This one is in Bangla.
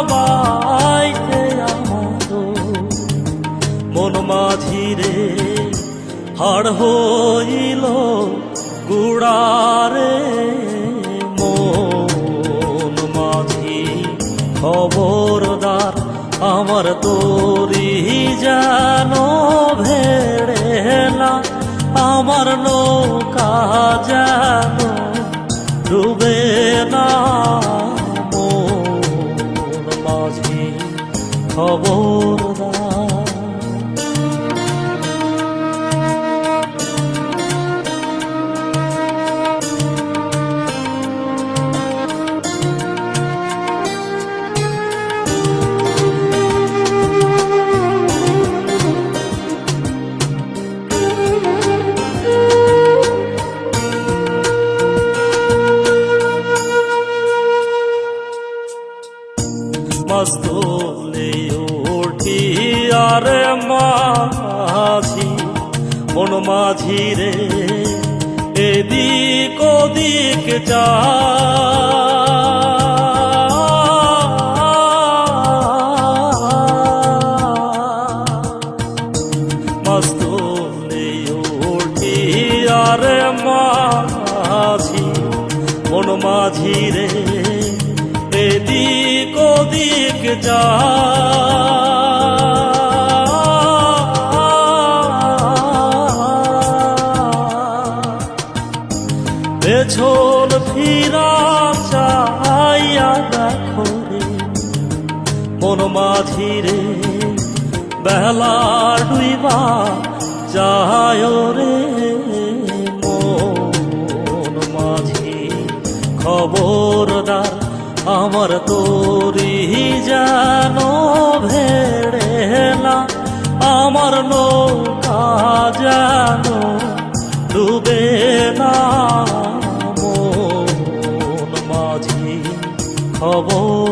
খান বাইতে আমার মন মাঝিরে হাড় হইল গুড়ারে মন মাঝি খবরদার আমার তোরি যেন ভেড়ে না, আমার নৌকা যেন ডুবে খবরদার মস্তলে ওঠি, আরে মাঝি, মন মাঝি রে, এদিক ওদিক যা। মাঝি, মন মাঝি রে, এদিক ওদিক যা পেছন ফিরা চাইয়া দেখো রে মন মাঝিরে বেলা ডুইবা যায় রে মন মাঝি খবরদার আমার তোরি যেন ভেড়ে না আমার নৌকা যেন ডুবে না মাঝি খবরদার